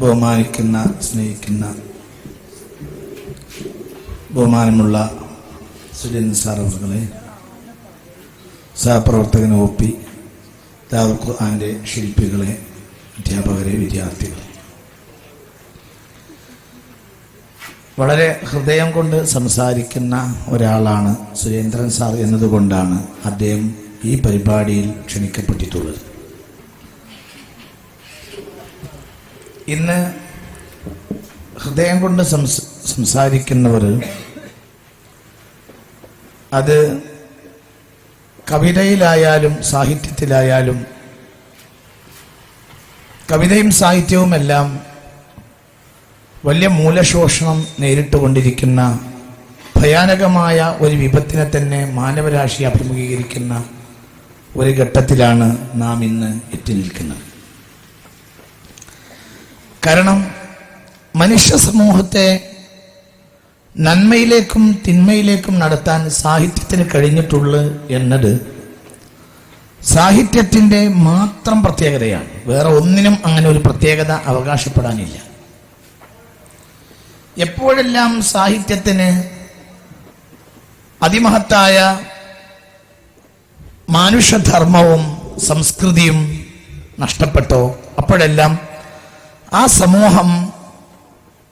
ബഹുമാനിക്കുന്ന സ്നേഹിക്കുന്ന ബഹുമാനമുള്ള സുജൻ സാർ അവർകളെ സഹപ്രവർത്തകൻ ഒ പി ദാവർ ആന്റെ ശില്പികളെ അധ്യാപകരെ വിദ്യാർത്ഥികൾ വളരെ ഹൃദയം കൊണ്ട് സംസാരിക്കുന്ന ഒരാളാണ് സുരേന്ദ്രൻ സാർ എന്നതുകൊണ്ടാണ് അദ്ദേഹം ഈ പരിപാടിയിൽ ക്ഷണിക്കപ്പെട്ടിട്ടുള്ളത്. ഇന്ന് ഹൃദയം കൊണ്ട് സംസ് സംസാരിക്കുന്നവർ അത് കവിതയിലായാലും സാഹിത്യത്തിലായാലും കവിതയും സാഹിത്യവുമെല്ലാം വലിയ മൂലശോഷണം നേരിട്ടുകൊണ്ടിരിക്കുന്ന ഭയാനകമായ ഒരു വിപത്തിനെ തന്നെ മാനവരാശി അഭിമുഖീകരിക്കുന്ന ഒരു ഘട്ടത്തിലാണ് നാം ഇന്ന് എത്തി നിൽക്കുന്നത്. കാരണം മനുഷ്യ സമൂഹത്തെ നന്മയിലേക്കും തിന്മയിലേക്കും നടത്താൻ സാഹിത്യത്തിന് കഴിഞ്ഞിട്ടുള്ളു എന്നത് സാഹിത്യത്തിന്റെ മാത്രം പ്രത്യേകതയാണ്. വേറെ ഒന്നിനും അങ്ങനെ ഒരു പ്രത്യേകത അവകാശപ്പെടാനില്ല. എപ്പോഴെല്ലാം സാഹിത്യത്തിന് അതിമഹത്തായ മാനുഷധർമ്മവും സംസ്കൃതിയും നഷ്ടപ്പെട്ടോ അപ്പോഴെല്ലാം ആ സമൂഹം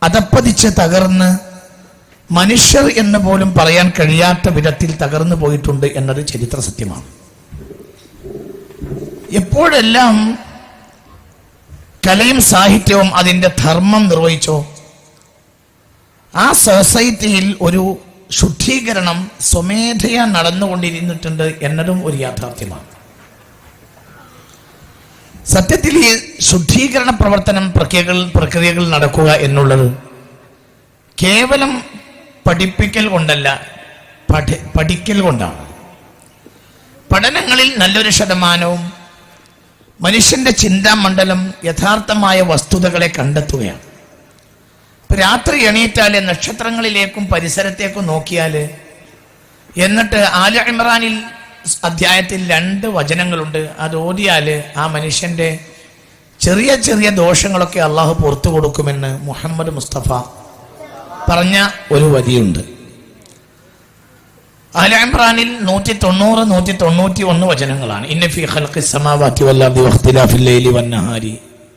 അതപ്പതിച്ച് തകർന്ന് മനുഷ്യർ എന്ന് പോലും പറയാൻ കഴിയാത്ത വിധത്തിൽ തകർന്നു പോയിട്ടുണ്ട് എന്നത് ചരിത്ര സത്യമാണ്. എപ്പോഴെല്ലാം കലയും സാഹിത്യവും അതിന്റെ ധർമ്മം നിർവഹിച്ചോ ആ സൊസൈറ്റിയിൽ ഒരു ശുദ്ധീകരണം സ്വമേധയാ നടന്നുകൊണ്ടിരുന്നിട്ടുണ്ട് എന്നതും ഒരു യാഥാർത്ഥ്യമാണ്. സത്യത്തിൽ ഈ ശുദ്ധീകരണ പ്രവർത്തനം പ്രക്രിയകൾ പ്രക്രിയകൾ നടക്കുക എന്നുള്ളത് കേവലം പഠിപ്പിക്കൽ കൊണ്ടല്ല പഠി പഠിക്കൽ കൊണ്ടാണ്. പഠനങ്ങളിൽ നല്ലൊരു ശതമാനവും മനുഷ്യന്റെ ചിന്താമണ്ഡലം യഥാർത്ഥമായ വസ്തുതകളെ കണ്ടെത്തുകയാണ്. രാത്രി എണീറ്റാൽ നക്ഷത്രങ്ങളിലേക്കും പരിസരത്തേക്കും നോക്കിയാൽ എന്നിട്ട് ആല ഇമ്രാനിൽ അധ്യായത്തിൽ രണ്ട് വചനങ്ങളുണ്ട്. അത് ഓതിയാൽ ആ മനുഷ്യന്റെ ചെറിയ ചെറിയ ദോഷങ്ങളൊക്കെ അള്ളാഹു പുറത്തു കൊടുക്കുമെന്ന് മുഹമ്മദ് മുസ്തഫ പറഞ്ഞ ഒരു വരിയുണ്ട്. ഇമ്രാനിൽ നൂറ്റി തൊണ്ണൂറ് നൂറ്റി തൊണ്ണൂറ്റി ഒന്ന് വചനങ്ങളാണ് ഇന്നഫി ഖൽഖി സമാവാതി വല്ലാർദി വഖ്തിലാഫിൽ ലൈലി വന്നഹാരി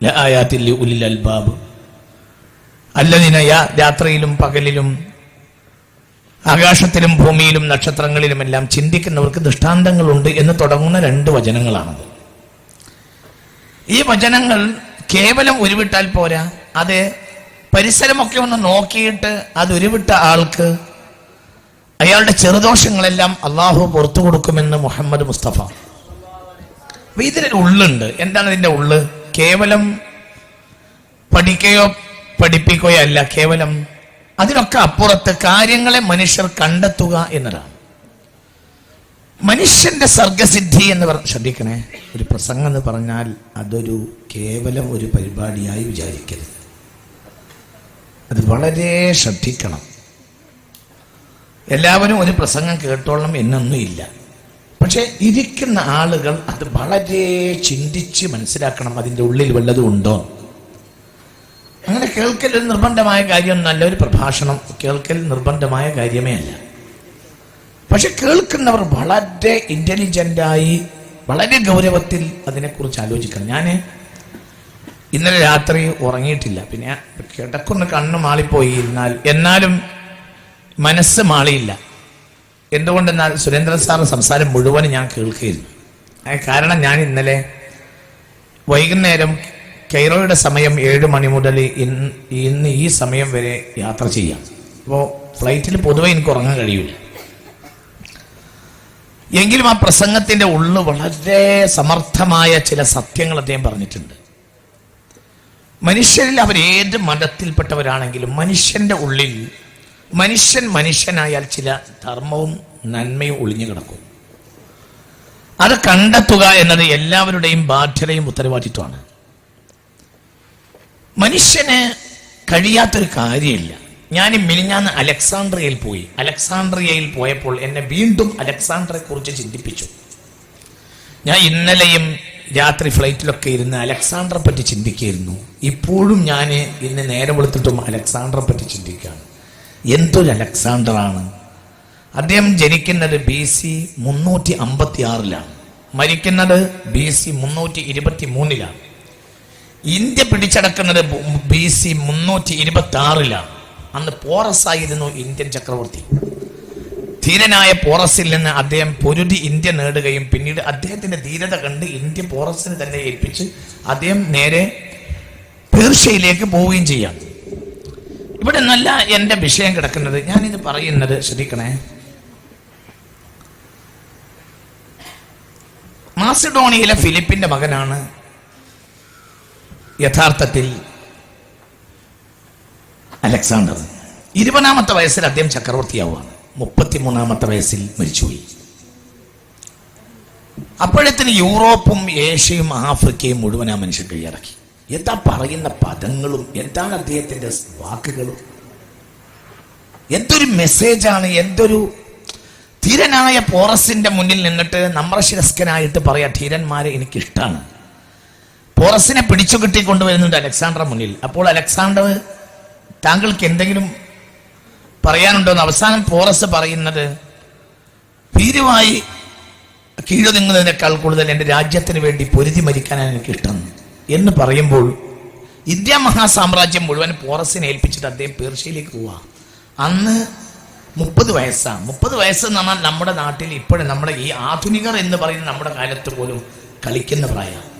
ലആയാത്തിൽ ഉലിൽ അൽബാബ്. അല്ലതിന രാത്രിയിലും പകലിലും ആകാശത്തിലും ഭൂമിയിലും നക്ഷത്രങ്ങളിലുമെല്ലാം ചിന്തിക്കുന്നവർക്ക് ദൃഷ്ടാന്തങ്ങളുണ്ട് എന്ന് തുടങ്ങുന്ന രണ്ട് വചനങ്ങളാണത്. ഈ വചനങ്ങൾ കേവലം ഉരുവിട്ടാൽ പോരാ. അത് പരിസരമൊക്കെ ഒന്ന് നോക്കിയിട്ട് അത് ഉരുവിട്ട ആൾക്ക് അയാളുടെ ചെറുദോഷങ്ങളെല്ലാം അള്ളാഹു പുറത്തു കൊടുക്കുമെന്ന് മുഹമ്മദ് മുസ്തഫ. അപ്പൊ ഇതിനൊരു ഉള്ളുണ്ട്. എന്താണ് ഇതിന്റെ ഉള്ള്? കേവലം പഠിക്കുകയോ പഠിപ്പിക്കുകയോ അല്ല. കേവലം അതിനൊക്കെ അപ്പുറത്ത് കാര്യങ്ങളെ മനുഷ്യർ കണ്ടെത്തുക എന്നതാണ്. മനുഷ്യന്റെ സർഗസിദ്ധി എന്ന് പറഞ്ഞ ശ്രദ്ധിക്കണേ ഒരു പ്രസംഗം എന്ന് പറഞ്ഞാൽ അതൊരു കേവലം ഒരു പരിപാടിയായി വിചാരിക്കരുത്. അത് വളരെ ശ്രദ്ധിക്കണം. എല്ലാവരും ഒരു പ്രസംഗം കേട്ടോളണം എന്നൊന്നുമില്ല പക്ഷെ ഇരിക്കുന്ന ആളുകൾ അത് വളരെ ചിന്തിച്ച് മനസ്സിലാക്കണം അതിന്റെ ഉള്ളിൽ വല്ലതും ഉണ്ടോ? അങ്ങനെ കേൾക്കൽ ഒരു നിർബന്ധമായ കാര്യം നല്ലൊരു പ്രഭാഷണം. കേൾക്കൽ നിർബന്ധമായ കാര്യമേ അല്ല. പക്ഷെ കേൾക്കുന്നവർ വളരെ ഇന്റലിജന്റായി വളരെ ഗൗരവത്തിൽ അതിനെക്കുറിച്ച് ആലോചിക്കണം. ഞാൻ ഇന്നലെ രാത്രി ഉറങ്ങിയിട്ടില്ല. പിന്നെ കിടക്കുന്ന കണ്ണ് മാളിപ്പോയി എന്നാൽ എന്നാലും മനസ്സ് മാളിയില്ല എന്തുകൊണ്ടെന്നാൽ സുരേന്ദ്രൻ സാറിന്റെ സംസാരം മുഴുവൻ ഞാൻ കേൾക്കുകയില്ല കാരണം ഞാൻ ഇന്നലെ വൈകുന്നേരം കൈറോയുടെ സമയം ഏഴ് മണി മുതൽ ഇന്ന് ഈ സമയം വരെ യാത്ര ചെയ്യാം. അപ്പോൾ ഫ്ലൈറ്റിൽ പൊതുവെ എനിക്ക് ഉറങ്ങാൻ കഴിയില്ല എങ്കിലും ആ പ്രസംഗത്തിന്റെ ഉള്ളു വളരെ സമർത്ഥമായ ചില സത്യങ്ങൾ അദ്ദേഹം പറഞ്ഞിട്ടുണ്ട്. മനുഷ്യരിൽ അവർ ഏത് മതത്തിൽപ്പെട്ടവരാണെങ്കിലും മനുഷ്യന്റെ ഉള്ളിൽ മനുഷ്യൻ മനുഷ്യനായാൽ ചില ധർമ്മവും നന്മയും ഒളിഞ്ഞു കിടക്കും. അത് കണ്ടെത്തുക എന്നത് എല്ലാവരുടെയും ബാധ്യതയും ഉത്തരവാദിത്വമാണ്. മനുഷ്യന് കഴിയാത്തൊരു കാര്യമില്ല. ഞാൻ മിനിഞ്ഞാന്ന് അലക്സാണ്ട്രിയയിൽ പോയി. അലക്സാണ്ട്രിയയിൽ പോയപ്പോൾ എന്നെ വീണ്ടും അലക്സാണ്ട്രയെ കുറിച്ച് ചിന്തിപ്പിച്ചു. ഞാൻ ഇന്നലെയും രാത്രി ഫ്ലൈറ്റിലൊക്കെ ഇരുന്ന് അലക്സാണ്ടറെ പറ്റി ചിന്തിക്കുകയായിരുന്നു. ഇപ്പോഴും ഞാൻ ഇന്ന് നേരെ വെളുത്തിട്ടും അലക്സാണ്ടറെ പറ്റി ചിന്തിക്കുകയാണ്. എന്തൊരു അലക്സാണ്ടറാണ്. അദ്ദേഹം ജനിക്കുന്നത് ബി സി മുന്നൂറ്റി അമ്പത്തി ആറിലാണ് മരിക്കുന്നത് ബി സി മുന്നൂറ്റി ഇരുപത്തി മൂന്നിലാണ് ഇന്ത്യ പിടിച്ചടക്കുന്നത് ബി സി മുന്നൂറ്റി ഇരുപത്തി ആറിലാണ് അന്ന് പോറസ് ആയിരുന്നു ഇന്ത്യൻ ചക്രവർത്തി. ധീരനായ പോറസിൽ നിന്ന് അദ്ദേഹം പൊരുതി ഇന്ത്യ നേടുകയും പിന്നീട് അദ്ദേഹത്തിന്റെ ധീരത കണ്ട് ഇന്ത്യ പോറസിന് തന്നെ ഏൽപ്പിച്ച് അദ്ദേഹം നേരെ പേർഷ്യയിലേക്ക് പോവുകയും ചെയ്യാം. ഇവിടെ നല്ല എന്റെ വിഷയം കിടക്കുന്നത് ഞാനിത് പറയുന്നത് ശ്രദ്ധിക്കണേ. മാസിഡോണിയയിലെ ഫിലിപ്പിന്റെ മകനാണ് യഥാർത്ഥത്തിൽ അലക്സാണ്ടർ. ഇരുപതാമത്തെ വയസ്സിൽ അദ്ദേഹം ചക്രവർത്തിയാവുകയാണ്. മുപ്പത്തിമൂന്നാമത്തെ വയസ്സിൽ മരിച്ചുപോയി. അപ്പോഴത്തിന് യൂറോപ്പും ഏഷ്യയും ആഫ്രിക്കയും മുഴുവൻ ആ മനുഷ്യൻ കൈയടക്കി എന്താ പറയുന്ന പദങ്ങളും എന്താണ് അദ്ദേഹത്തിന്റെ വാക്കുകളും? എന്തൊരു മെസ്സേജാണ് എന്തൊരു ധീരനായ പോറസിന്റെ മുന്നിൽ നിന്നിട്ട് നമ്രശിരസ്കനായിട്ട് പറയാം ധീരന്മാരെ എനിക്കിഷ്ടമാണ് പോറസിനെ പിടിച്ചു കിട്ടിക്കൊണ്ടുവരുന്നുണ്ട് അലക്സാണ്ടർ മുന്നിൽ. അപ്പോൾ അലക്സാണ്ടർ താങ്കൾക്ക് എന്തെങ്കിലും പറയാനുണ്ടോ എന്ന് അവസാനം പോറസ് പറയുന്നത് ഭീരുമായി കീഴൊതുങ്ങുന്നതിനേക്കാൾ കൂടുതൽ എന്റെ രാജ്യത്തിന് വേണ്ടി പൊരുതി മരിക്കാനാണ് എനിക്ക് ഇഷ്ടം എന്ന് പറയുമ്പോൾ ഇന്ത്യ മഹാസാമ്രാജ്യം മുഴുവൻ പോറസിനെ ഏൽപ്പിച്ചിട്ട് അദ്ദേഹം പേർഷ്യയിലേക്ക് പോവാ. അന്ന് മുപ്പത് വയസ്സാണ്. മുപ്പത് വയസ്സ് എന്ന് പറഞ്ഞാൽ നമ്മുടെ നാട്ടിൽ ഇപ്പോഴും നമ്മുടെ ഈ ആധുനികർ എന്ന് പറയുന്ന നമ്മുടെ കാലത്ത് പോലും കളിക്കുന്ന പ്രായമാണ്.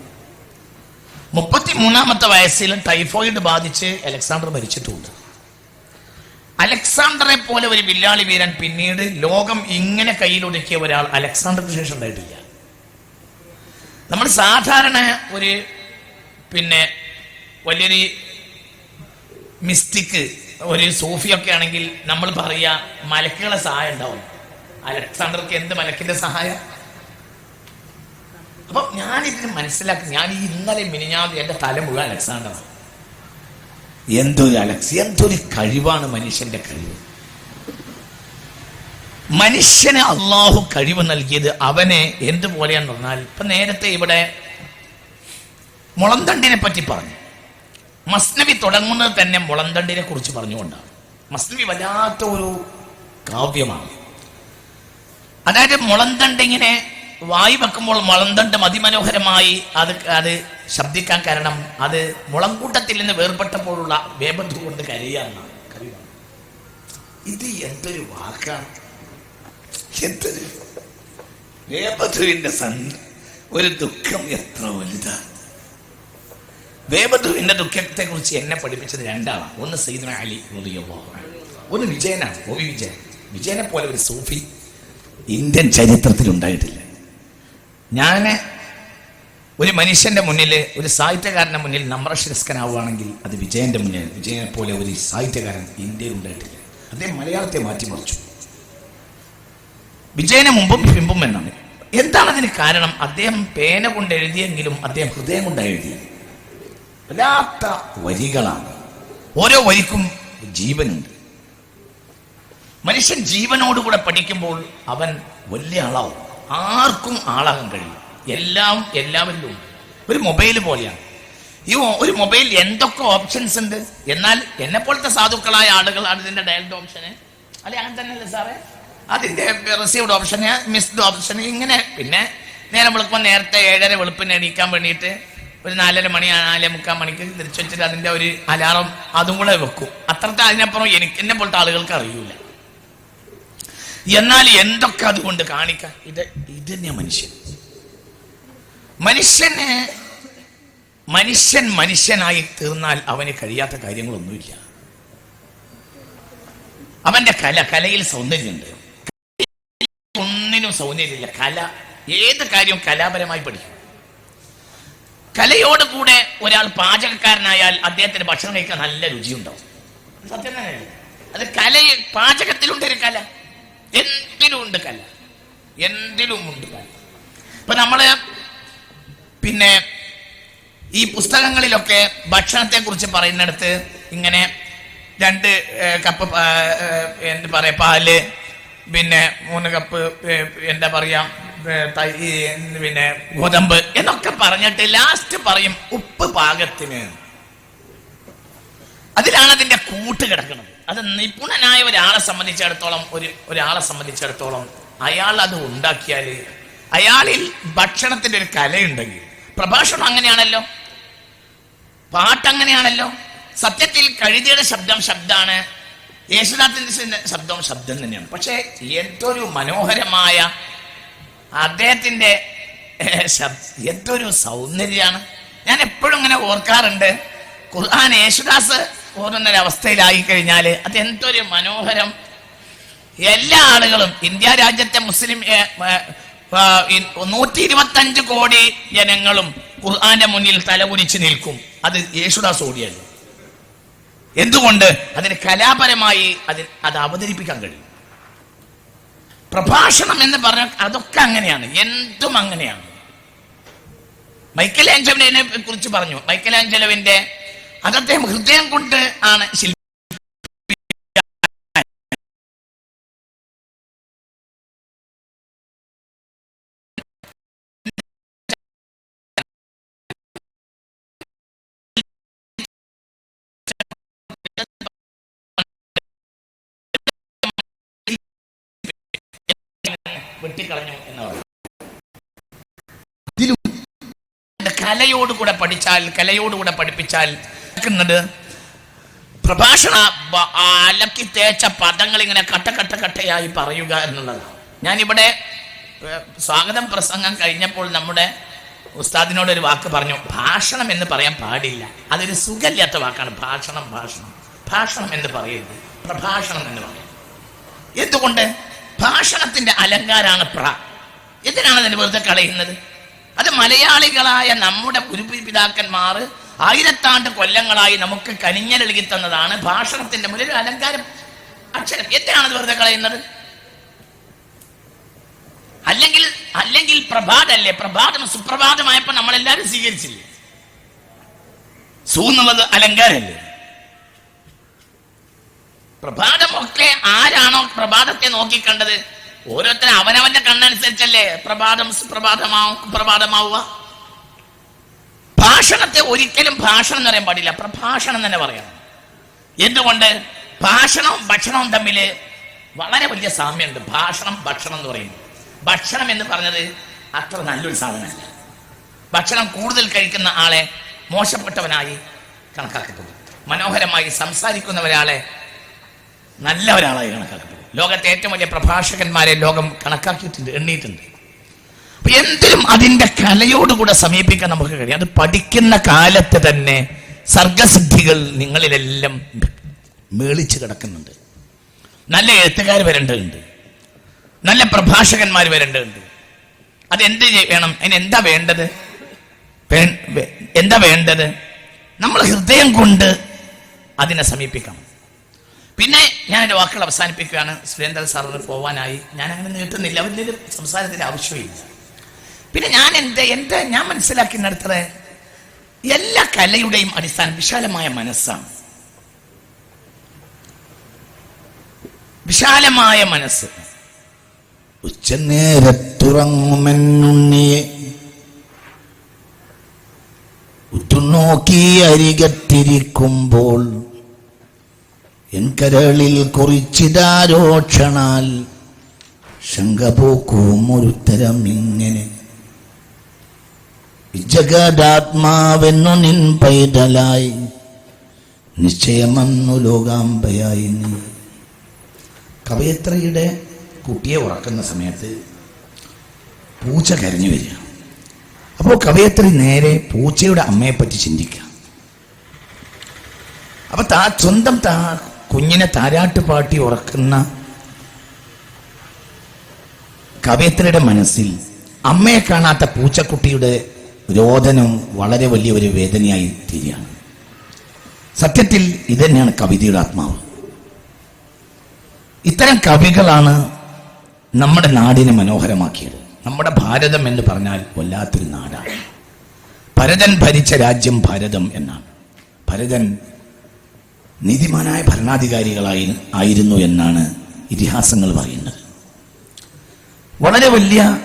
മുപ്പത്തി മൂന്നാമത്തെ വയസ്സിൽ ടൈഫോയിഡ് ബാധിച്ച് അലക്സാണ്ടർ മരിച്ചിട്ടുണ്ട്. അലക്സാണ്ടറെ പോലെ ഒരു വില്ലാളി വീരൻ പിന്നീട് ലോകം ഇങ്ങനെ കയ്യിലൊതുക്കിയ ഒരാൾ അലക്സാണ്ടർ ശേഷം ഉണ്ടായിട്ടില്ല. നമ്മൾ സാധാരണ ഒരു പിന്നെ വലിയൊരു മിസ്റ്റിക്ക് ഒരു സൂഫിയൊക്കെ ആണെങ്കിൽ നമ്മൾ പറയുക മലക്കുകളെ സഹായം ഉണ്ടാവും. അലക്സാണ്ടർക്ക് എന്ത് മലക്കിന്റെ സഹായം? അപ്പൊ ഞാനിതിന് മനസ്സിലാക്കി ഞാൻ ഈ ഇന്നലെ മിനിഞ്ഞാതെ എന്റെ തല മുഴുവൻ അലക്സാണ്ടറാണ് എന്തൊരു അലക്സ് എന്തൊരു കഴിവാണ് മനുഷ്യന്റെ കഴിവ്? മനുഷ്യനെ അള്ളാഹു കഴിവ് നൽകിയത് അവനെ എന്തുപോലെയാന്ന് പറഞ്ഞാൽ ഇപ്പൊ നേരത്തെ ഇവിടെ മുളന്തണ്ടിനെ പറ്റി പറഞ്ഞു. മസ്നവി തുടങ്ങുന്നത് തന്നെ മുളന്തണ്ടിനെ കുറിച്ച് പറഞ്ഞുകൊണ്ടാണ്. മസ്നവി വല്ലാത്ത ഒരു കാവ്യമാണ്. അതായത് മുളന്തണ്ട് ഇങ്ങനെ വായി വെക്കുമ്പോൾ മുളന്തണ്ട് അതിമനോഹരമായി അത് അത് ശബ്ദിക്കാൻ കാരണം അത് മുളംകൂട്ടത്തിൽ നിന്ന് വേർപെട്ടപ്പോഴുള്ള വേബന്ധു കൊണ്ട് കരയാന്നാണ് ഇത് എന്തൊരു വാക്കാണ്? എന്തൊരു വേബധുവിന്റെ സന്ത ഒരു ദുഃഖം എത്ര വലുതാണ് വേബധുവിന്റെ ദുഃഖത്തെ കുറിച്ച് എന്നെ പഠിപ്പിച്ചത് രണ്ടാളാണ്. ഒന്ന് സൈദന അലി റളിയല്ലാഹു. ഒന്ന് വിജയനാണ് ഒവി വിജയൻ. വിജയനെ പോലെ ഒരു സൂഫി ഇന്ത്യൻ ചരിത്രത്തിൽ ഉണ്ടായിട്ടില്ല. ഞാൻ ഒരു മനുഷ്യന്റെ മുന്നിൽ ഒരു സാഹിത്യകാരന്റെ മുന്നിൽ നമ്രശിരസ്കനാവുകയാണെങ്കിൽ അത് വിജയന്റെ മുന്നിൽ വിജയനെ പോലെ ഒരു സാഹിത്യകാരൻ ഇന്ത്യയിൽ ഉണ്ടായിട്ടില്ല. അദ്ദേഹം മലയാളത്തെ മാറ്റിമറിച്ചു. വിജയന് മുമ്പും പിമ്പും എന്നാണ്. എന്താണ് അതിന് കാരണം? അദ്ദേഹം പേന കൊണ്ട് എഴുതിയെങ്കിലും അദ്ദേഹം ഹൃദയം കൊണ്ട് എഴുതി വല്ലാത്ത വരികളാണ്. ഓരോ വരിക്കും ജീവനുണ്ട്. മനുഷ്യൻ ജീവനോടുകൂടെ പഠിക്കുമ്പോൾ അവൻ വലിയ ആളാവും. ആർക്കും ആളാകാൻ കഴിയും എല്ലാം എല്ലാവരിലും ഒരു മൊബൈൽ പോലെയാണ്. ഈ ഒരു മൊബൈൽ എന്തൊക്കെ ഓപ്ഷൻസ് ഉണ്ട്? എന്നാൽ എന്നെ പോലത്തെ സാധുക്കളായ ആളുകളാണ് ഇതിന്റെ ഡയൽഡ് ഓപ്ഷന് അല്ലെ അങ്ങനെ തന്നെയല്ലേ സാറേ? അതിന്റെ റിസീവ്ഡ് ഓപ്ഷന് മിസ്ഡ് ഓപ്ഷന് ഇങ്ങനെ. പിന്നെ നേരം വെളുപ്പം നേരത്തെ ഏഴര വെളുപ്പിന് എണീക്കാൻ വേണ്ടിയിട്ട് ഒരു നാലര മണി നാലേ മുക്കാൽ മണിക്ക് തിരിച്ചു വെച്ചിട്ട് അതിന്റെ ഒരു അലാറം അതും കൂടെ വെക്കും. അത്രത്തെ അതിനപ്പുറം എനിക്ക് എന്നെ പോലത്തെ ആളുകൾക്ക് അറിയൂല. എന്നാൽ എന്തൊക്കെ അതുകൊണ്ട് കാണിക്കാം ഇത് ഇത് തന്നെ മനുഷ്യൻ. മനുഷ്യന് മനുഷ്യൻ മനുഷ്യനായി തീർന്നാൽ അവന് കഴിയാത്ത കാര്യങ്ങളൊന്നുമില്ല. അവന്റെ കല കലയിൽ സൗന്ദര്യമുണ്ട്. ഒന്നിനും സൗന്ദര്യമില്ല. കല ഏത് കാര്യവും കലാപരമായി പഠിക്കും. കലയോട് കൂടെ ഒരാൾ പാചകക്കാരനായാൽ അദ്ദേഹത്തിന് ഭക്ഷണം കഴിക്കാൻ നല്ല രുചിയുണ്ടാവും. സത്യം അത് കല പാചകത്തിലുണ്ട് ഒരു കല. എന്തിലും ഉണ്ട് കല. എന്തിലും ഉണ്ട് കല. ഇപ്പൊ നമ്മൾ പിന്നെ ഈ പുസ്തകങ്ങളിലൊക്കെ ഭക്ഷണത്തെ കുറിച്ച് പറയുന്നിടത്ത് ഇങ്ങനെ രണ്ട് കപ്പ് എന്ത് പറയാ പാൽ പിന്നെ മൂന്ന് കപ്പ് എന്താ പറയാ പിന്നെ ഗോതമ്പ് എന്നൊക്കെ പറഞ്ഞിട്ട് ലാസ്റ്റ് പറയും ഉപ്പ് പാകത്തിന്. അതിലാണ് അതിന്റെ കൂട്ട് കിടക്കുന്നത്. അത് നിപുണനായ ഒരാളെ സംബന്ധിച്ചിടത്തോളം ഒരു ഒരാളെ സംബന്ധിച്ചിടത്തോളം അയാൾ അത് ഉണ്ടാക്കിയാൽ അയാളിൽ ഭക്ഷണത്തിന്റെ ഒരു കലയുണ്ടെങ്കിൽ. പ്രഭാഷണം അങ്ങനെയാണല്ലോ? പാട്ട് അങ്ങനെയാണല്ലോ സത്യത്തിൽ കഴുതിയുടെ ശബ്ദം ശബ്ദമാണ് യേശുദാത്തിന്റെ ശബ്ദവും ശബ്ദം തന്നെയാണ്. പക്ഷേ എന്തൊരു മനോഹരമായ അദ്ദേഹത്തിന്റെ എന്തൊരു സൗന്ദര്യമാണ്. ഞാൻ എപ്പോഴും ഇങ്ങനെ ഓർക്കാറുണ്ട്. ഖുർആൻ യേശുദാസ് അവസ്ഥയിലായി കഴിഞ്ഞാൽ അത് എന്തൊരു മനോഹരം. എല്ലാ ആളുകളും ഇന്ത്യ രാജ്യത്തെ മുസ്ലിം നൂറ്റി ഇരുപത്തി അഞ്ച് കോടി ജനങ്ങളും ഖുർആന്റെ മുന്നിൽ തലകുനിച്ച് നിൽക്കും. അത് യേശുദാസ് ഓടിയല്ലോ എന്തുകൊണ്ട് അതിന് കലാപരമായി അതിൽ അത് അവതരിപ്പിക്കാൻ കഴിയും? പ്രഭാഷണം എന്ന് പറഞ്ഞാൽ അതൊക്കെ അങ്ങനെയാണ്. എന്തും അങ്ങനെയാണ്. മൈക്കൽ ആഞ്ചലോവിനെ കുറിച്ച് പറഞ്ഞു. മൈക്കൽ ആഞ്ചലോവിന്റെ അതത്തെ ഹൃദയം കൊണ്ട് ആണ് ശില്പി വെട്ടിക്കളഞ്ഞു എന്ന് പറഞ്ഞു. ഇതിലും കലയോടുകൂടെ പഠിച്ചാൽ കലയോടുകൂടെ പഠിപ്പിച്ചാൽ ക്കുന്നത് പ്രഭാഷണ അലക്കി തേച്ച പദങ്ങൾ ഇങ്ങനെ കട്ട കട്ട കട്ടയായി പറയുക എന്നുള്ളതാണ്. ഞാനിവിടെ സ്വാഗതം പ്രസംഗം കഴിഞ്ഞപ്പോൾ നമ്മുടെ ഉസ്താദിനോട് ഒരു വാക്ക് പറഞ്ഞു. ഭാഷണം എന്ന് പറയാൻ പാടില്ല. അതൊരു സുഖമില്ലാത്ത വാക്കാണ്. ഭാഷണം ഭാഷണം. ഭാഷണം എന്ന് പറയരുത്. പ്രഭാഷണം എന്ന് പറയും എന്തുകൊണ്ട്? ഭാഷണത്തിന്റെ അലങ്കാരാണ് പ്ര. എന്തിനാണ് അതിന് വെറുതെ കളയുന്നത്? അത് മലയാളികളായ നമ്മുടെ ഗുരുപിതാക്കന്മാർ ആയിരത്താണ്ട് കൊല്ലങ്ങളായി നമുക്ക് കനിഞ്ഞലെഴുകി തന്നതാണ് ഭാഷണത്തിന്റെ മുന്നിൽ അലങ്കാരം. അക്ഷരം. എന്തിനാണ് വെറുതെ കളയുന്നത്? അല്ലെങ്കിൽ അല്ലെങ്കിൽ പ്രഭാതല്ലേ? പ്രഭാതം സുപ്രഭാതമായപ്പോ നമ്മളെല്ലാവരും സ്വീകരിച്ചില്ലേ? സൂന്നുള്ളത് അലങ്കാരല്ലേ? പ്രഭാതമൊക്കെ ആരാണോ പ്രഭാതത്തെ നോക്കിക്കണ്ടത്? ഓരോരുത്തരും അവനവന്റെ കണ്ണനുസരിച്ചല്ലേ പ്രഭാതം സുപ്രഭാതമാവും പ്രഭാതമാവുക ഭാഷണത്തെ ഒരിക്കലും ഭാഷണം എന്ന് പറയാൻ പാടില്ല. പ്രഭാഷണം തന്നെ പറയണം. എന്തുകൊണ്ട്? ഭാഷണവും ഭക്ഷണവും തമ്മിൽ വളരെ വലിയ സാമ്യമുണ്ട്. ഭാഷണം ഭക്ഷണം എന്ന് പറയുന്നത് ഭക്ഷണം എന്ന് പറഞ്ഞത് അത്ര നല്ലൊരു സാധനമല്ല. ഭക്ഷണം കൂടുതൽ കഴിക്കുന്ന ആളെ മോശപ്പെട്ടവനായി കണക്കാക്കപ്പെടും. മനോഹരമായി സംസാരിക്കുന്ന ഒരാളെ നല്ല ഒരാളായി കണക്കാക്കപ്പെടും. ലോകത്തെ ഏറ്റവും വലിയ പ്രഭാഷകന്മാരെ ലോകം കണക്കാക്കിയിട്ടുണ്ട് എണ്ണിയിട്ടുണ്ട്. എന്തിനും അതിന്റെ കലയോടുകൂടെ സമീപിക്കാൻ നമുക്ക് കഴിയും. അത് പഠിക്കുന്ന കാലത്ത് തന്നെ സർഗസിദ്ധികൾ നിങ്ങളിലെല്ലാം മേളിച്ച് കിടക്കുന്നുണ്ട്. നല്ല എഴുത്തുകാർ വരേണ്ടതുണ്ട്. നല്ല പ്രഭാഷകന്മാർ വരേണ്ടതുണ്ട്. അത് എന്ത് വേണം? അതിന് എന്താ വേണ്ടത്? എന്താ വേണ്ടത്? നമ്മൾ ഹൃദയം കൊണ്ട് അതിനെ സമീപിക്കണം. പിന്നെ ഞാൻ എന്റെ വാക്കുകൾ അവസാനിപ്പിക്കുകയാണ്. സുരേന്ദ്രൻ സാറിന് പോവാനായി. ഞാൻ അങ്ങനെ നീട്ടുന്നില്ല. അവരുടെ സംസാരത്തിന്റെ ആവശ്യമില്ല. പിന്നെ ഞാൻ എന്റെ എന്റെ ഞാൻ മനസ്സിലാക്കിയെടുത്തത് എല്ലാ കലയുടെയും അടിസ്ഥാനം വിശാലമായ മനസ്സാണ്. വിശാലമായ മനസ്സ്. ഉച്ചനേരത്തുറങ്ങുമെന്നുണ്ണിയെ ഉറ്റുനോക്കി അരികത്തിരിക്കുമ്പോൾ എൻ കരളിൽ കുറിച്ചിതാരോക്ഷണാൽ ശങ്കപോക്കും ഒരുത്തരം ഇങ്ങനെ ജഗദാത്മാവെന്നു നിൻ പൈതലായി. നിശ്ചയമന്നു ലോകാംബയായി നീ. കവയത്രിയുടെ കുട്ടിയെ ഉറക്കുന്ന സമയത്ത് പൂച്ച കരഞ്ഞു വരിക. അപ്പോൾ കവയത്രി നേരെ പൂച്ചയുടെ അമ്മയെ പറ്റി ചിന്തിക്കുക. അപ്പൊ താ സ്വന്തം താ കുഞ്ഞിനെ താരാട്ട് പാട്ടി ഉറക്കുന്ന കവയത്രിയുടെ മനസ്സിൽ അമ്മയെ കാണാത്ത പൂച്ചക്കുട്ടിയുടെ രോദനം വളരെ വലിയ ഒരു വേദനയായി തീരുകയാണ്. സത്യത്തിൽ ഇതന്നെയാണ് കവിതയുടെ ആത്മാവ്. ഇത്തരം കവികളാണ് നമ്മുടെ നാടിനെ മനോഹരമാക്കിയത്. നമ്മുടെ ഭാരതം എന്ന് പറഞ്ഞാൽ വല്ലാത്തൊരു നാടാണ്. ഭരതൻ ഭരിച്ച രാജ്യം ഭാരതം എന്നാണ്. ഭരതൻ നീതിമാനായ ഭരണാധികാരികളായി ആയിരുന്നു എന്നാണ് ഇതിഹാസങ്ങൾ പറയുന്നത്. വളരെ വലിയ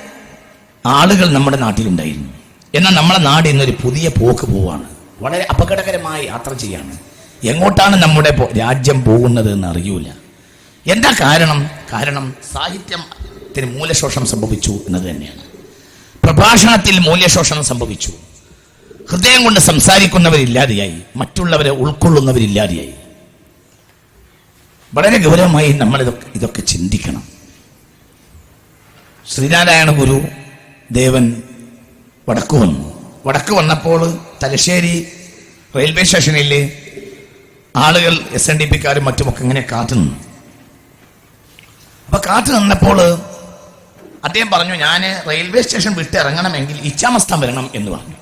ആളുകൾ നമ്മുടെ നാട്ടിലുണ്ടായിരുന്നു. എന്നാൽ നമ്മുടെ നാട് ഇന്നൊരു പുതിയ പോക്ക് പോവാണ്. വളരെ അപകടകരമായി യാത്ര ചെയ്യാണ്. എങ്ങോട്ടാണ് നമ്മുടെ രാജ്യം പോകുന്നത് എന്ന് അറിയൂല. എന്താ കാരണം? കാരണം സാഹിത്യത്തിന് മൂല്യശോഷണം സംഭവിച്ചു എന്നത് തന്നെയാണ്. പ്രഭാഷണത്തിൽ മൂല്യശോഷണം സംഭവിച്ചു. ഹൃദയം കൊണ്ട് സംസാരിക്കുന്നവരില്ലാതെയായി. മറ്റുള്ളവരെ ഉൾക്കൊള്ളുന്നവരില്ലാതെയായി. വളരെ ഗൗരവമായി നമ്മൾ ഇതൊക്കെ ഇതൊക്കെ ചിന്തിക്കണം. ശ്രീനാരായണ ഗുരു ദേവൻ വടക്ക് വന്നു. വടക്ക് വന്നപ്പോൾ തലശ്ശേരി റെയിൽവേ സ്റ്റേഷനിൽ ആളുകൾ എസ് എൻ ഡി പിക്കാരും മറ്റുമൊക്കെ ഇങ്ങനെ കാത്തു നിന്നു. അപ്പൊ കാത്തു നിന്നപ്പോൾ അദ്ദേഹം പറഞ്ഞു ഞാൻ റെയിൽവേ സ്റ്റേഷൻ വിട്ട് ഇറങ്ങണമെങ്കിൽ ഇച്ചാമസ്ഥാൻ വരണം എന്ന് പറഞ്ഞു.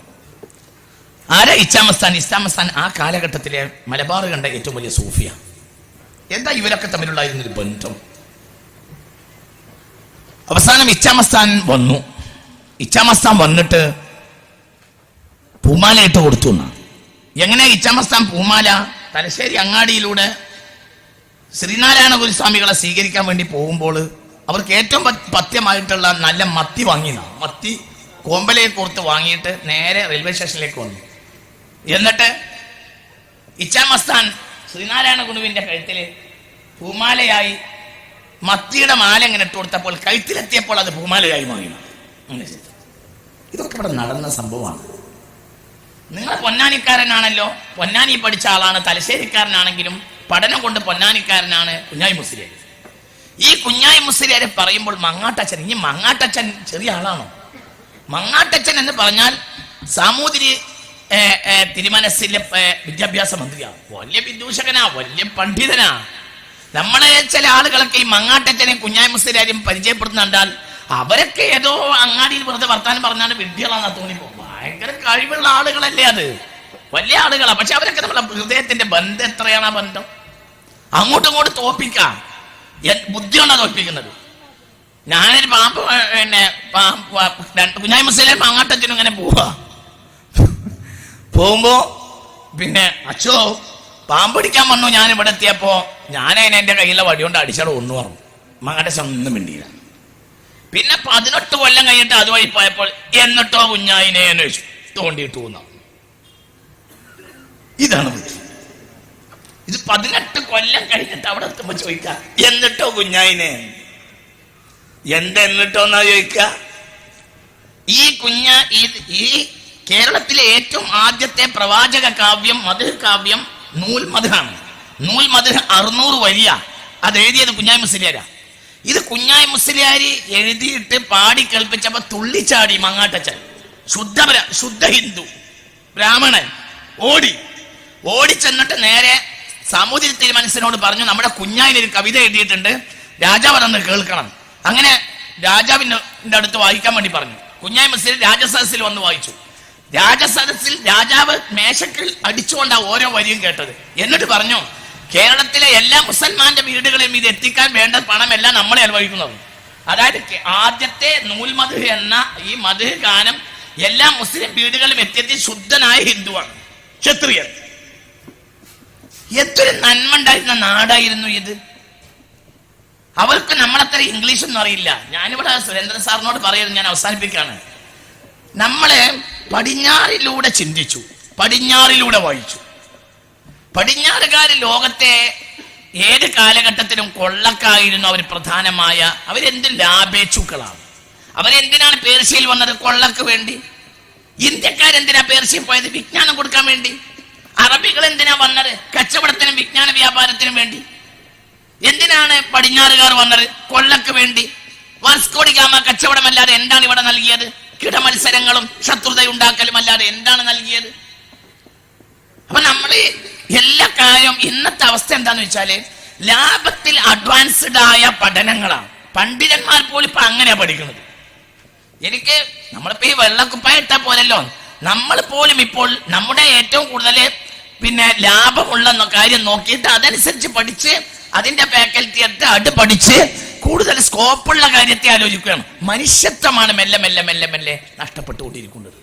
ആരാ ഇച്ചാമസ്ഥാൻ? ഇസ്ലാമസ്ഥാൻ ആ കാലഘട്ടത്തിലെ മലബാർ കണ്ട ഏറ്റവും വലിയ സൂഫിയ. എന്താ ഇവരൊക്കെ തമ്മിലുണ്ടായിരുന്നൊരു ബന്ധം അവസാനം ഇച്ചാമസ്ഥാൻ വന്നു. ഇച്ചാമസ്ഥാൻ വന്നിട്ട് പൂമാല ഇട്ട് കൊടുത്തു എന്നാണ് എങ്ങനെ ഇച്ചാമസ്ഥാൻ പൂമാല തലശ്ശേരി അങ്ങാടിയിലൂടെ ശ്രീനാരായണ ഗുരുസ്വാമികളെ സ്വീകരിക്കാൻ വേണ്ടി പോകുമ്പോൾ അവർക്ക് ഏറ്റവും പഥ്യമായിട്ടുള്ള നല്ല മത്തി വാങ്ങിയതാണ് മത്തി കോമ്പലയെ കൊടുത്ത് വാങ്ങിയിട്ട് നേരെ റെയിൽവേ സ്റ്റേഷനിലേക്ക് വന്നു. എന്നിട്ട് ഇച്ചാമസ്ഥാൻ ശ്രീനാരായണ ഗുരുവിന്റെ കഴുത്തിൽ പൂമാലയായി മത്തിയുടെ മാല ഇങ്ങനെ ഇട്ട് കൊടുത്തപ്പോൾ കഴുത്തിലെത്തിയപ്പോൾ അത് പൂമാലയായി വാങ്ങി. ഇതൊക്കെ ഇവിടെ നടന്ന സംഭവമാണ്. നിങ്ങൾ പൊന്നാനിക്കാരനാണല്ലോ പൊന്നാനി പഠിച്ച ആളാണ് തലശ്ശേരിക്കാരനാണെങ്കിലും പഠനം കൊണ്ട് പൊന്നാനിക്കാരനാണ് കുഞ്ഞായി മുസ്ലിയാർ ഈ കുഞ്ഞായി മുസ്ലിയാരെ പറയുമ്പോൾ മങ്ങാട്ടച്ചൻ ഇനി മങ്ങാട്ടച്ചൻ ചെറിയ ആളാണോ? മങ്ങാട്ടച്ചൻ എന്ന് പറഞ്ഞാൽ സാമൂതിരി തിരുമനസ്സിലെ വിദ്യാഭ്യാസ മന്ത്രിയാണ് വലിയ വിദൂഷകനാ വലിയ പണ്ഡിതനാ. നമ്മളെ ചില ആളുകളൊക്കെ ഈ മങ്ങാട്ടച്ചനെയും കുഞ്ഞായി മുസ്ലിയാരെയും പരിചയപ്പെടുത്തുന്നുണ്ടാൽ അവരൊക്കെ ഏതോ അങ്ങാടിയിൽ വെറുതെ വർത്താനം പറഞ്ഞാണ് വിഡ്ഢികളാണെന്ന് തോന്നിപ്പോ ഭയങ്കര കഴിവുള്ള ആളുകളല്ലേ അത്. വലിയ ആളുകളാ. പക്ഷെ അവരൊക്കെ നമ്മളെ ഹൃദയത്തിന്റെ ബന്ധം എത്രയാണ് ആ ബന്ധം? അങ്ങോട്ടും ഇങ്ങോട്ടും തോപ്പിക്കാം ബുദ്ധിയാണ് തോൽപ്പിക്കുന്നത്. ഞാനൊരു പാമ്പ് പിന്നെ കുഞ്ഞായി മുസ്ലിം അങ്ങാട്ടത്തിനും ഇങ്ങനെ പോവാ. പോകുമ്പോ പിന്നെ അച്ഛോ പാമ്പ് പിടിക്കാൻ വന്നു. ഞാൻ ഇവിടെ എത്തിയപ്പോ ഞാനതിനെ എന്റെ കയ്യിലെ വടി കൊണ്ട് അടിച്ചാൽ ഒന്നു പറഞ്ഞു മകന്റെ ഒന്നും മിണ്ടിയില്ല. പിന്നെ പതിനെട്ട് കൊല്ലം കഴിഞ്ഞിട്ട് അതുവഴി പോയപ്പോൾ എന്നിട്ടോ കുഞ്ഞായിനെ അന്വേഷിച്ചു. തോണ്ടിയിട്ട് പോകുന്ന ഇതാണ് ഇത് പതിനെട്ട് കൊല്ലം കഴിഞ്ഞിട്ട് അവിടെ എത്തുമ്പോ ചോദിക്ക എന്നിട്ടോ കുഞ്ഞായിനെ? എന്തെന്നിട്ടോന്നാ ചോദിക്ക? ഈ കുഞ്ഞ ഈ കേരളത്തിലെ ഏറ്റവും ആദ്യത്തെ പ്രവാചക കാവ്യം മധു കാവ്യം നൂൽ മധുരാണ് നൂൽ മധുര അറുന്നൂറ് വരിയ. അത് എഴുതിയത് കുഞ്ഞായി മുസ്ലിയാരാ? ഇത് കുഞ്ഞായ മുസ്ലിയാരി എഴുതിയിട്ട് പാടി കേൾപ്പിച്ചപ്പോ തുള്ളിച്ചാടി മങ്ങാട്ടച്ചൻ. ശുദ്ധ ശുദ്ധ ഹിന്ദു. ബ്രാഹ്മണൻ. ഓടി. ഓടി ചെന്നിട്ട് നേരെ സാമൂതിരി തിരുമനസിനോട് പറഞ്ഞു നമ്മുടെ കുഞ്ഞായി ഒരു കവിത എഴുതിയിട്ടുണ്ട്. രാജാവ് അതൊന്ന് കേൾക്കണം. അങ്ങനെ രാജാവിന്റെ അടുത്ത് വായിക്കാൻ വേണ്ടി പറഞ്ഞു. കുഞ്ഞായി മുസ്ലിം രാജസദസ്സിൽ വന്ന് വായിച്ചു. രാജസദസ്സിൽ രാജാവ് മേശക്കിൽ അടിച്ചുകൊണ്ടാണ് ഓരോ വരിയും കേട്ടത്. എന്നിട്ട് പറഞ്ഞു കേരളത്തിലെ എല്ലാ മുസൽമാന്റെ വീടുകളിലും ഇത് എത്തിക്കാൻ വേണ്ട പണമെല്ലാം നമ്മളെ അനുഭവിക്കുന്നത്. അതായത് ആദ്യത്തെ ആദ്യത്തെ നൂൽമധു എന്ന ഈ മധു ഗാനം എല്ലാ മുസ്ലിം വീടുകളിലും എത്തിയെത്തി ശുദ്ധനായ ഹിന്ദുവാണ്. ക്ഷത്രിയൻ. എന്തൊരു നന്മ ഉണ്ടായിരുന്ന നാടായിരുന്നു ഇത്. അവർക്ക് നമ്മളത്ര ഇംഗ്ലീഷ് ഒന്നും അറിയില്ല. ഞാനിവിടെ സുരേന്ദ്രൻ സാറിനോട് പറയുന്നത് ഞാൻ അവസാനിപ്പിക്കുകയാണ്. നമ്മളെ പടിഞ്ഞാറിലൂടെ ചിന്തിച്ചു പടിഞ്ഞാറിലൂടെ വായിച്ചു. പടിഞ്ഞാറുകാർ ലോകത്തെ ഏത് കാലഘട്ടത്തിലും കൊള്ളക്കായിരുന്നു അവർ പ്രധാനമായ. അവരെന്ത് ലാഭേച്ഛുക്കളാണ്. അവരെന്തിനാണ് പേർഷ്യയിൽ വന്നത് കൊള്ളക്ക് വേണ്ടി? ഇന്ത്യക്കാരെന്തിനാ പേർഷ്യയിൽ പോയത്? വിജ്ഞാനം കൊടുക്കാൻ വേണ്ടി. അറബികൾ എന്തിനാ വന്നത്? കച്ചവടത്തിനും വിജ്ഞാന വ്യാപാരത്തിനും വേണ്ടി. എന്തിനാണ് പടിഞ്ഞാറുകാർ വന്നത്? കൊള്ളക്ക് വേണ്ടി. വാസ്കോടി ഗാമ കച്ചവടമല്ലാതെ എന്താണ് ഇവിടെ നൽകിയത്? കിടമത്സരങ്ങളും ശത്രുതയുണ്ടാക്കലും അല്ലാതെ എന്താണ് നൽകിയത്? അപ്പൊ നമ്മൾ എല്ലാ കാര്യം ഇന്നത്തെ അവസ്ഥ എന്താന്ന് വെച്ചാൽ ലാഭത്തിൽ അഡ്വാൻസ്ഡ് ആയ പഠനങ്ങളാണ്. പണ്ഡിതന്മാർ പോലും ഇപ്പൊ അങ്ങനെയാ പഠിക്കുന്നത്. എനിക്ക് നമ്മളിപ്പോ ഈ വെള്ളക്കുപ്പായ ഇട്ടാ പോലല്ലോ. നമ്മൾ പോലും ഇപ്പോൾ നമ്മുടെ ഏറ്റവും കൂടുതൽ പിന്നെ ലാഭമുള്ള കാര്യം നോക്കിയിട്ട് അതനുസരിച്ച് പഠിച്ച് അതിന്റെ ഫാക്കൽറ്റി എടുത്ത് അത് പഠിച്ച് കൂടുതൽ സ്കോപ്പുള്ള കാര്യത്തെ ആലോചിക്കുകയാണ്. മനുഷ്യത്വമാണ് മെല്ലെ മെല്ലെ മെല്ലെ മെല്ലെ നഷ്ടപ്പെട്ടുകൊണ്ടിരിക്കുന്നത്.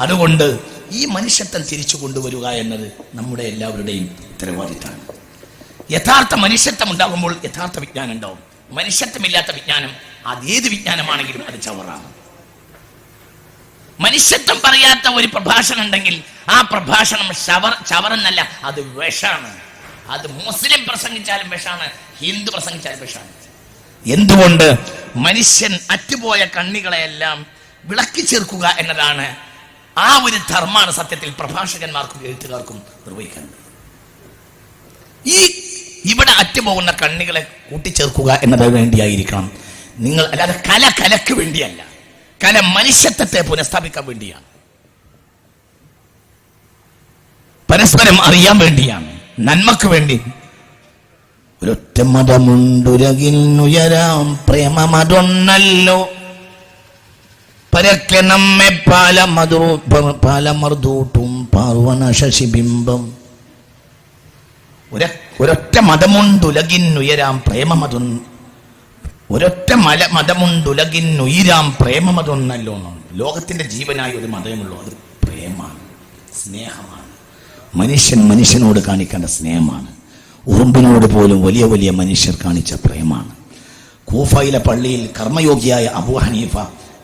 അതുകൊണ്ട് ഈ മനുഷ്യത്വം തിരിച്ചു കൊണ്ടുവരിക എന്നത് നമ്മുടെ എല്ലാവരുടെയും ഉത്തരവാദിത്തമാണ്. യഥാർത്ഥ മനുഷ്യത്വം ഉണ്ടാകുമ്പോൾ യഥാർത്ഥ വിജ്ഞാനം ഉണ്ടാവും. മനുഷ്യത്വമില്ലാത്ത വിജ്ഞാനം അതേത് വിജ്ഞാനമാണെങ്കിലും അത് ചവറാണ് മനുഷ്യത്വം പറയാത്ത ഒരു പ്രഭാഷണം ഉണ്ടെങ്കിൽ ആ പ്രഭാഷണം ശവർ ചവറെന്നല്ല അത് വിഷാണ്. അത് മുസ്ലിം പ്രസംഗിച്ചാലും വിഷാണ് ഹിന്ദു പ്രസംഗിച്ചാലും വിഷാണ്. എന്തുകൊണ്ട് മനുഷ്യൻ അറ്റുപോയ കണ്ണികളെയെല്ലാം വിളക്കി ചേർക്കുക എന്നതാണ് ആ ഒരു ധർമ്മാണ് സത്യത്തിൽ പ്രഭാഷകന്മാർക്കും എഴുത്തുകാർക്കും നിർവഹിക്കാൻ ഈ ഇവിടെ അറ്റുപോകുന്ന കണ്ണികളെ കൂട്ടിച്ചേർക്കുക എന്നത് വേണ്ടിയായിരിക്കണം. നിങ്ങൾ അല്ലാതെ കല കലക്ക് വേണ്ടിയല്ല. കല മനുഷ്യത്വത്തെ പുനഃസ്ഥാപിക്കാൻ വേണ്ടിയാണ്. പരസ്പരം അറിയാൻ വേണ്ടിയാണ്. നന്മക്ക് വേണ്ടി. ഒരൊറ്റ മതമുണ്ടുരകിൽ ഉയരാം പ്രേമമതൊന്നല്ലോ. പരക്കെ നമ്മെ പാലമതു പാലമർദൂട്ടും പാർവണ ശശിബിംബം. ഒര ഒരൊറ്റ മതമുണ്ടുലകിന്നുയരാം പ്രേമമതു ഒരൊറ്റ മല മതമുണ്ടുലകിന്നുയരാം പ്രേമമതൊന്നല്ലോ ലോകത്തിന്റെ ജീവനായി ഒരു മതമുള്ളൂ. അത് പ്രേമാണ്. സ്നേഹമാണ്. മനുഷ്യൻ മനുഷ്യനോട് കാണിക്കേണ്ട സ്നേഹമാണ്. ഉറുമ്പിനോട് പോലും വലിയ വലിയ മനുഷ്യർ കാണിച്ച പ്രേമാണ്. കൂഫയിലെ പള്ളിയിൽ കർമ്മയോഗിയായ അബു ഹനീഫ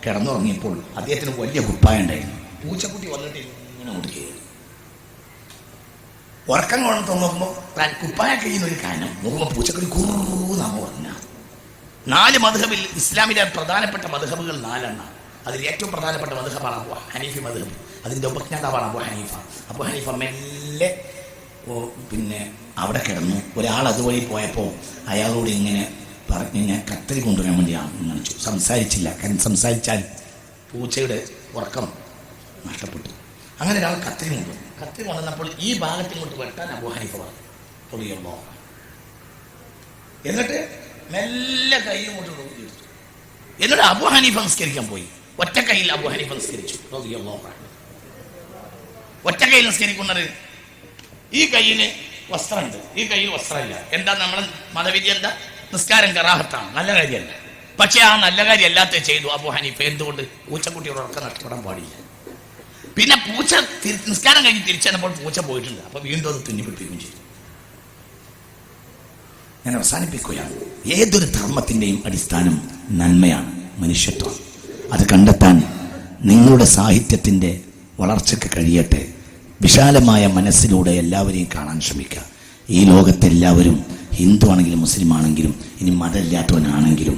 കിടന്നുറങ്ങിയപ്പോൾ അദ്ദേഹത്തിന് വലിയ കുപ്പായ ഉണ്ടായിരുന്നു പൂച്ചക്കുട്ടി വന്നിട്ട് ഇങ്ങനെ ഓടുകയായിരുന്നു ഉറക്കം കൊണ്ടു നോക്കുമ്പോൾ താൻ കുപ്പായ കഴിയുന്ന ഒരു കാനം നോക്കുമ്പോൾ പൂച്ചക്കുട്ടി കുറൂന്നാമോ പറഞ്ഞ. നാല് മധുഹബിൽ ഇസ്ലാമിലെ പ്രധാനപ്പെട്ട മധുഹബുകൾ നാലെണ്ണം. അതിൽ ഏറ്റവും പ്രധാനപ്പെട്ട മധുഹബാണ് അബു ഹനീഫി മധുഹബ്. അതിന്റെ ഉപജ്ഞാതാവാണ് അബു ഹനീഫ. അപ്പോൾ ഹനീഫ മെല്ലെ പിന്നെ അവിടെ കിടന്നു. ഒരാൾ അതുവഴി പോയപ്പോൾ അയാളോട് ഇങ്ങനെ പറഞ്ഞ് ഞാൻ കത്തരി കൊണ്ടുവരാൻ വേണ്ടിയാണ് ഇങ്ങനെ സംസാരിച്ചില്ല. കാരണം സംസാരിച്ചാൽ പൂച്ചയുടെ ഉറക്കം നഷ്ടപ്പെട്ടു. അങ്ങനെ ഒരാൾ കത്തിരി കൊണ്ടുവന്നു. കത്തിരി കൊണ്ടുവന്നപ്പോൾ ഈ ഭാഗത്ത് ഇങ്ങോട്ട് വെട്ടാൻ അബുഹാനിഫ ഹനീഫ പറഞ്ഞു. പൊളിയല്ലോ. എന്നിട്ട് മെല്ലെ കൈ ഇങ്ങോട്ട് എടുത്തു എന്നിട്ട് അബുഹാനിഫ ഹനീഫ നിസ്കരിക്കാൻ പോയി. ഒറ്റ കയ്യിൽ അബുഹാനിഫ റളിയല്ലാഹു ഒറ്റ കയ്യിൽ നിസ്കരിക്കുന്നത് ഈ കയ്യിന് വസ്ത്രമുണ്ട്. ഈ കയ്യിൽ വസ്ത്രമില്ല. എന്താ നമ്മൾ മതവിധി എന്താ? നിസ്കാരം കറാഹത്താണ്. നല്ല കാര്യമല്ല. പക്ഷെ ആ നല്ല കാര്യം അല്ലാത്ത ചെയ്തു അബു ഹനീഫ. എന്തുകൊണ്ട്? പൂച്ചക്കുട്ടിയുടെ ഉറക്കം നഷ്ടപ്പെടാൻ പാടില്ല. പിന്നെ പൂച്ച നിസ്കാരം കഴിഞ്ഞ് തിരിച്ചപ്പോൾ പൂച്ച പോയിട്ടില്ല. അപ്പൊ വീണ്ടും അത് തുന്നിപ്പിടിപ്പിക്കുകയും ചെയ്തു. ഞാൻ അവസാനിപ്പിക്കുകയാണ്. ഏതൊരു ധർമ്മത്തിന്റെയും അടിസ്ഥാനം നന്മയാണ് മനുഷ്യത്വം അത് കണ്ടെത്താൻ നിങ്ങളുടെ സാഹിത്യത്തിന്റെ വളർച്ചയ്ക്ക് കഴിയട്ടെ. വിശാലമായ മനസ്സിലൂടെ എല്ലാവരെയും കാണാൻ ശ്രമിക്കുക. ഈ ലോകത്തെല്ലാവരും ഹിന്ദു ആണെങ്കിലും മുസ്ലിം ആണെങ്കിലും ഇനി മതമില്ലാത്തവനാണെങ്കിലും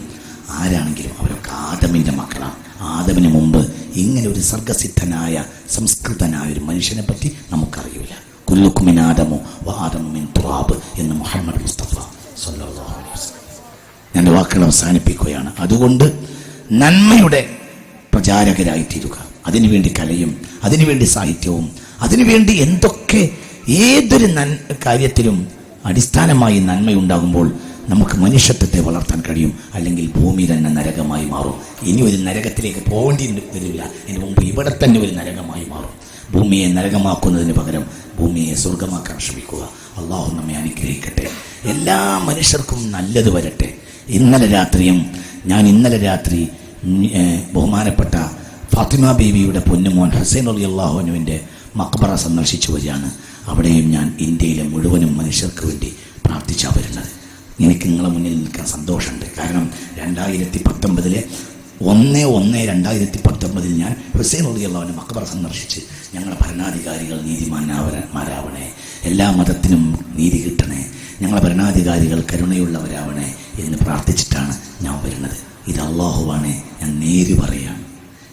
ആരാണെങ്കിലും അവരൊക്കെ ആദമിന്റെ മക്കളാണ്. ആദമിന് മുമ്പ് ഇങ്ങനെ ഒരു സർഗസിദ്ധനായ സംസ്കൃതനായ ഒരു മനുഷ്യനെ പറ്റി നമുക്കറിയില്ല. കുല്ലുക്കുമിൻ ആദമോ വാദമിൻ തുറാബ് എന്ന് മുഹമ്മദ് മുസ്തഫ ഞാൻ വാക്കുകൾ അവസാനിപ്പിക്കുകയാണ്. അതുകൊണ്ട് നന്മയുടെ പ്രചാരകരായി തീരുക അതിനുവേണ്ടി കലയും അതിനുവേണ്ടി സാഹിത്യവും അതിനുവേണ്ടി എന്തൊക്കെ ഏതൊരു നൻ കാര്യത്തിലും അടിസ്ഥാനമായി നന്മയുണ്ടാകുമ്പോൾ നമുക്ക് മനുഷ്യത്വത്തെ വളർത്താൻ കഴിയും. അല്ലെങ്കിൽ ഭൂമി തന്നെ നരകമായി മാറും. ഇനി ഒരു നരകത്തിലേക്ക് പോകേണ്ടി വരില്ല എന്റെ മുമ്പ് ഇവിടെ തന്നെ ഒരു നരകമായി മാറും. ഭൂമിയെ നരകമാക്കുന്നതിന് പകരം ഭൂമിയെ സ്വർഗമാക്കാൻ ശ്രമിക്കുക. അള്ളാഹു നമ്മെ അനുഗ്രഹിക്കട്ടെ. എല്ലാ മനുഷ്യർക്കും നല്ലത് വരട്ടെ. ഇന്നലെ രാത്രിയും ഞാൻ ഇന്നലെ രാത്രി ബഹുമാനപ്പെട്ട ഫാത്തിമ ബേബിയുടെ പൊന്നുമോൻ ഹസൈൻ അലി അള്ളാഹുനുവിന്റെ മക്ബറ സന്ദർശിച്ചു വരികയാണ്. അവിടെയും ഞാൻ ഇന്ത്യയിലെ മുഴുവനും മനുഷ്യർക്ക് വേണ്ടി പ്രാർത്ഥിച്ചാണ് വരുന്നത്. എനിക്ക് നിങ്ങളെ മുന്നിൽ നിൽക്കാൻ സന്തോഷമുണ്ട്. കാരണം രണ്ടായിരത്തി പത്തൊമ്പതിലെ ഒന്ന് ഒന്ന് രണ്ടായിരത്തി പത്തൊമ്പതിൽ ഞാൻ ഹുസൈൻ ഉള്ളിയുള്ളവന്റെ മക്ബറ സന്ദർശിച്ച് ഞങ്ങളുടെ ഭരണാധികാരികൾ നീതിമാനാവരന്മാരാവണേ എല്ലാ മതത്തിനും നീതി കിട്ടണേ. ഞങ്ങളെ ഭരണാധികാരികൾ കരുണയുള്ളവരാവണേ എന്ന് പ്രാർത്ഥിച്ചിട്ടാണ് ഞാൻ വരുന്നത്. ഇത് അള്ളാഹുവാണ് ഞാൻ നേര് പറയാണ്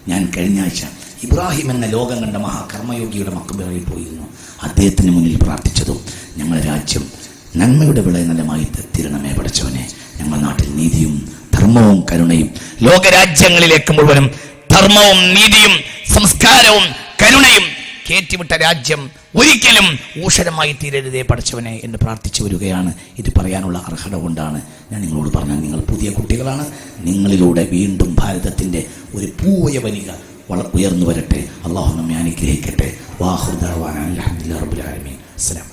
ഞാൻ കഴിഞ്ഞ ആഴ്ച ഇബ്രാഹിം എന്ന ലോകം കണ്ട മഹാകർമ്മയോഗിയുടെ മക്കബറയിൽ പോയിരുന്നു. അദ്ദേഹത്തിന് മുന്നിൽ പ്രാർത്ഥിച്ചതും ഞങ്ങളുടെ രാജ്യം നന്മയുടെ വിളയനലമായി തീരണമേ പഠിച്ചവനെ ഞങ്ങളുടെ നാട്ടിൽ നീതിയും ധർമ്മവും കരുണയും ലോകരാജ്യങ്ങളിലേക്ക് മുഴുവനും ധർമ്മവും നീതിയും സംസ്കാരവും കരുണയും കയറ്റിവിട്ട രാജ്യം ഒരിക്കലും ഊഷരമായി തീരരുതേ പഠിച്ചവനെ എന്ന് പ്രാർത്ഥിച്ചു വരികയാണ്. ഇത് പറയാനുള്ള അർഹത കൊണ്ടാണ് ഞാൻ നിങ്ങളോട് പറഞ്ഞത്. നിങ്ങൾ പുതിയ കുട്ടികളാണ്. നിങ്ങളിലൂടെ വീണ്ടും ഭാരതത്തിന്റെ ഒരു പൂവയ വനിക വള ഉയർന്നു വരട്ടെ. അള്ളാഹു നമ്മെ അനുഗ്രഹിക്കട്ടെ. വാഹുദാൻ അലഹമുല്ലാ റബുലാലമീൻ അസ്സലാം